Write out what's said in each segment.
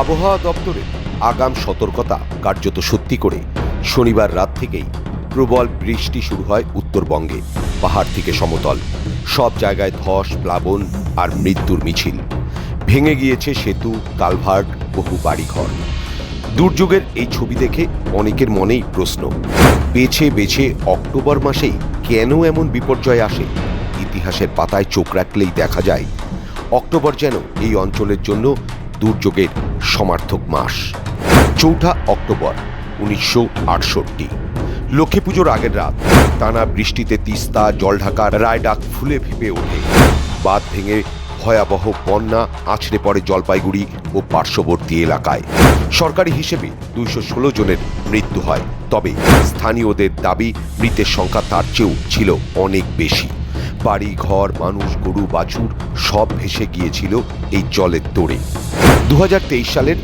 আবহাওয়া দপ্তরের আগাম সতর্কতা কার্যত সত্যি করে শনিবার রাত থেকেই প্রবল বৃষ্টি শুরু হয় উত্তরবঙ্গে, পাহাড় থেকে সমতল। সব জায়গায় ধস, প্লাবন আর মৃত্যুর মিছিল। ভেঙে গিয়েছে সেতু, কালভার্ট, বহু বাড়িঘর। দুর্যোগের এই ছবি দেখে অনেকের মনেই প্রশ্ন, বেছে বেছে অক্টোবর মাসেই কেন এমন বিপর্যয় আসে? ইতিহাসের পাতায় চোখ রাখলেই দেখা যায়, অক্টোবর যেন এই অঞ্চলের জন্য দুর্যোগের সমার্থক মাস। চৌঠা অক্টোবর, উনিশশো আটষট্টি। লক্ষ্মী পুজোর আগের রাত, টানা বৃষ্টিতে তিস্তা, জলঢাকা, রায়ডাক ফুলে ফেপে ওঠে। বাঁধ ভেঙে ভয়াবহ বন্যা আছড়ে পড়ে জলপাইগুড়ি ও পার্শ্ববর্তী এলাকায়। সরকারি হিসেবে দুইশো ষোলো জনের মৃত্যু হয়, তবে স্থানীয়দের দাবি মৃতের সংখ্যা তার চেয়েও ছিল অনেক বেশি। বাড়ি, ঘর, মানুষ, গরু, বাছুর সব ভেসে গিয়েছিল এই জলের তোড়ে। দু হাজার তেইশ সালের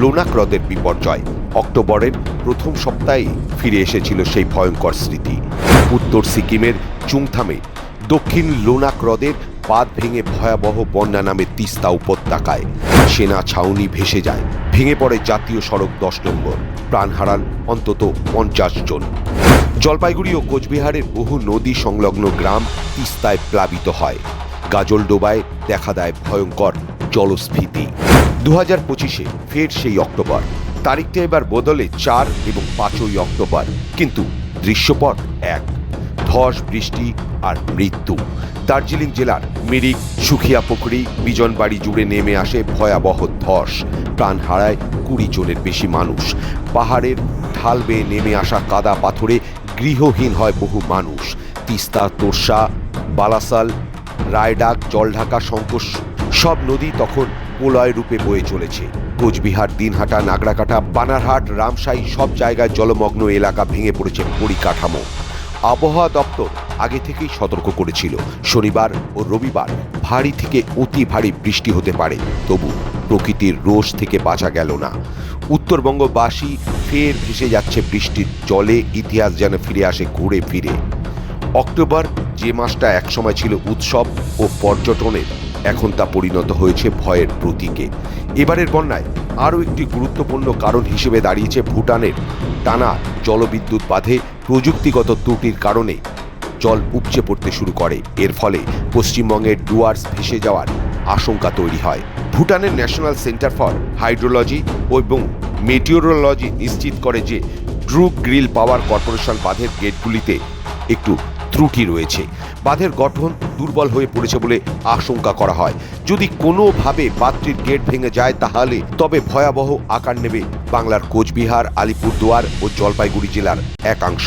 লোনাক হ্রদের বিপর্যয়, অক্টোবরের প্রথম সপ্তাহে ফিরে এসেছিল সেই ভয়ঙ্কর স্মৃতি। উত্তর সিকিমের চুংথামে দক্ষিণ লোনাক হ্রদের বাঁধ ভেঙে ভয়াবহ বন্যা নামে তিস্তা উপত্যকায় সেনা ছাউনি ভেসে যায়। ভেঙে পড়ে জাতীয় সড়ক দশ নম্বর প্রাণ হারান অন্তত পঞ্চাশ জন। জলপাইগুড়ি ও কোচবিহারের বহু নদী সংলগ্ন গ্রাম তিস্তায় প্লাবিত হয়। গাজলডোবায় দেখা দেয় ভয়ঙ্কর জলস্ফীতি। দু হাজার পঁচিশে ফের সেই অক্টোবর। তারিখটা এবার বদলে চার এবং পাঁচই অক্টোবর, কিন্তু দৃশ্যপট এক। ধস, বৃষ্টি আর মৃত্যু। দার্জিলিং জেলার মিরিক সুখিয়াপুকুরি বিজনবাড়ি জুড়ে নেমে আসে ভয়াবহ ধস। প্রাণ হারায় কুড়ি জনের বেশি মানুষ। পাহাড়ের ঢাল বেয়ে নেমে আসা কাদা পাথরে গৃহহীন হয় বহু মানুষ। তিস্তা, তোরসা, বালাসাল, রায়ডাক, জলঢাকা সংকোষ সব নদী তখন প্রলয় রূপে বয়ে চলেছে। কোচবিহার, দিনহাটা নাগরাকাটা বানারহাট রামসাই সব জায়গায় জলমগ্ন এলাকা ভেঙে পড়েছে পরিকাঠামো। আবহাওয়া দপ্তর আগে থেকেই সতর্ক করেছিল। শনিবার ও রবিবার ভারী থেকে অতি ভারী বৃষ্টি হতে পারে, তবু প্রকৃতির রোষ থেকে বাঁচা গেল না। উত্তরবঙ্গবাসী ফের ভেসে যাচ্ছে বৃষ্টির জলে, ইতিহাস যেন ফিরে আসে ঘুরে ফিরে। অক্টোবর যে মাসটা একসময় ছিল উৎসব ও পর্যটনের, এখন তা পরিণত হয়েছে ভয়ের প্রতীকে। এবারের বন্যায় আরও একটি গুরুত্বপূর্ণ কারণ হিসেবে দাঁড়িয়েছে ভুটানের টানা জলবিদ্যুৎ বাঁধে প্রযুক্তিগত ত্রুটির কারণে জল উপচে পড়তে শুরু করে। এর ফলে পশ্চিমবঙ্গের ডুয়ার্স ভেসে যাওয়ার আশঙ্কা তৈরি হয়। ভুটানের ন্যাশনাল সেন্টার ফর হাইড্রোলজি এবং মেটিওরোলজি নিশ্চিত করে যে ড্রুক গ্রিল পাওয়ার কর্পোরেশন বাঁধের গেটগুলিতে একটু ত্রুটি রয়েছে। বাঁধের গঠন দুর্বল হয়ে পড়েছে বলে আশঙ্কা করা হয়। যদি কোনোভাবে বাঁধটির গেট ভেঙে যায় তাহলে তবে ভয়াবহ আকার নেবে বাংলার কোচবিহার, আলিপুরদুয়ার ও জলপাইগুড়ি জেলার একাংশ।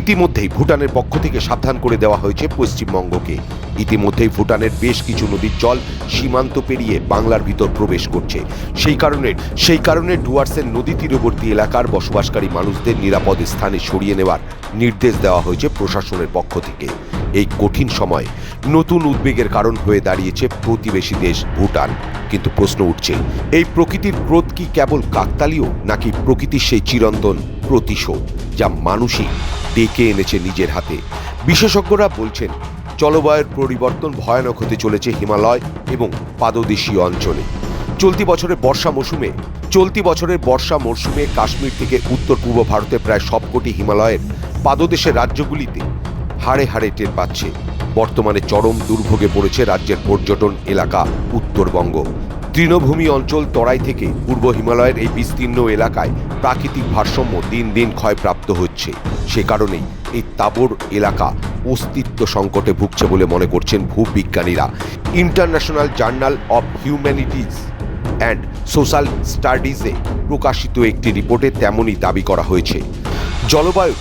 ইতিমধ্যেই ভুটানের পক্ষ থেকে সাবধান করে দেওয়া হয়েছে পশ্চিমবঙ্গকে। ইতিমধ্যেই ভুটানের বেশ কিছু নদীর জল সীমান্ত পেরিয়ে বাংলার ভিতর প্রবেশ করছে। সেই কারণে সেই কারণে ডুয়ার্সের নদী তীরবর্তী এলাকার বসবাসকারী মানুষদের নিরাপদ স্থানে সরিয়ে নেওয়ার নির্দেশ দেওয়া হয়েছে প্রশাসনের পক্ষ থেকে। এই কঠিন সময় নতুন উদ্বেগের কারণ হয়ে দাঁড়িয়েছে প্রতিবেশী দেশ ভুটান। কিন্তু প্রশ্ন উঠছে, এই প্রকৃতির ক্রোধ কি কেবল কাকতালীয় নাকি প্রকৃতির সেই চিরন্তন প্রতিশোধ যা মানুষই ডেকে এনেছে নিজের হাতে। বিশেষজ্ঞরা বলছেন, জলবায়ুর পরিবর্তন ভয়ানক হতে চলেছে হিমালয় এবং পাদদেশীয় অঞ্চলে। চলতি বছরের বর্ষা মৌসুমে, চলতি বছরের বর্ষা মরশুমে কাশ্মীর থেকে উত্তর পূর্ব ভারতে প্রায় সবকটি হিমালয়ের পাদদেশের রাজ্যগুলিতে হাড়ে হাড়ে টের পাচ্ছে। বর্তমানে চরম দুর্ভোগে পড়েছে রাজ্যের পর্যটন এলাকা উত্তরবঙ্গ। তৃণভূমি অঞ্চল তরাই থেকে পূর্ব হিমালয়ের এই বিস্তীর্ণ এলাকায় প্রাকৃতিক ভারসাম্য দিন দিন ক্ষয়প্রাপ্ত হচ্ছে। সে কারণেই এই তাবর এলাকা অস্তিত্ব সংকটে ভুগছে বলে মনে করছেন ভূবিজ্ঞানীরা। International journal of humanities and social স্টাডিজে প্রকাশিত একটি রিপোর্টে তেমনই দাবি করা হয়েছে। জলবায়ু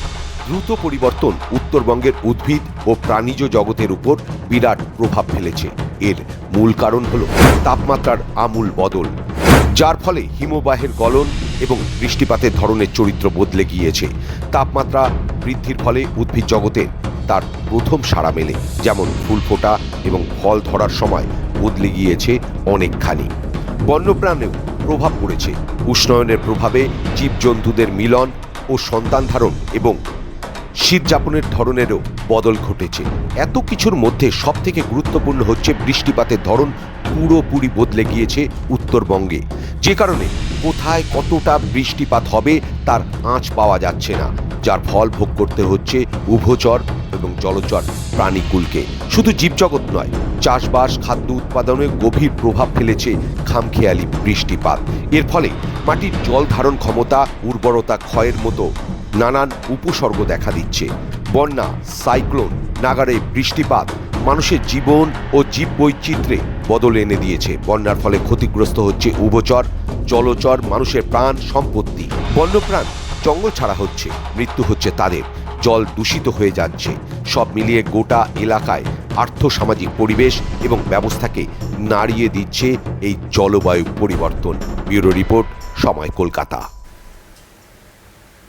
দ্রুত পরিবর্তন উত্তরবঙ্গের উদ্ভিদ ও প্রাণীজ জগতের উপর বিরাট প্রভাব ফেলেছে। এর মূল কারণ হল তাপমাত্রার আমূল বদল, যার ফলে হিমবাহের গলন এবং বৃষ্টিপাতের ধরনের চরিত্র বদলে গিয়েছে। তাপমাত্রা বৃদ্ধির ফলে উদ্ভিদ জগতে তার প্রথম সাড়া মেলে, যেমন ফুল ফোটা এবং ফল ধরার সময় বদলে গিয়েছে অনেকখানি। বন্যপ্রাণেও প্রভাব পড়েছে। উষ্ণায়নের প্রভাবে জীবজন্তুদের মিলন ও সন্তান ধারণ এবং শীত যাপনের ধরনেরও বদল ঘটেছে। এত কিছুর মধ্যে সব থেকে গুরুত্বপূর্ণ হচ্ছে বৃষ্টিপাতের ধরন পুরোপুরি বদলে গিয়েছে উত্তরবঙ্গে। যে কারণে কোথায় কতটা বৃষ্টিপাত হবে তার আঁচ পাওয়া যাচ্ছে না, যার ফল ভোগ করতে হচ্ছে উভচর এবং জলচর প্রাণীকুলকে। শুধু জীবজগৎ নয়, চাষবাস, খাদ্য উৎপাদনে গভীর প্রভাব ফেলেছে খামখেয়ালি বৃষ্টিপাত। এর ফলে মাটির জল ধারণ ক্ষমতা উর্বরতা ক্ষয়ের মতো নানান উপসর্গ দেখা দিচ্ছে। বন্যা, সাইক্লোন নাগারে বৃষ্টিপাত মানুষের জীবন ও জীব বৈচিত্র্যে বদল এনে দিয়েছে। বন্যার ফলে ক্ষতিগ্রস্ত হচ্ছে উভচর জলচর মানুষের প্রাণ সম্পত্তি। বন্যপ্রাণ জঙ্গল ছাড়া হচ্ছে, মৃত্যু হচ্ছে তাদের। জল দূষিত হয়ে যাচ্ছে। সব মিলিয়ে গোটা এলাকায় আর্থসামাজিক পরিবেশ এবং ব্যবস্থাকে নাড়িয়ে দিচ্ছে এই জলবায়ু পরিবর্তন। ব্যুরো রিপোর্ট, সময় কলকাতা।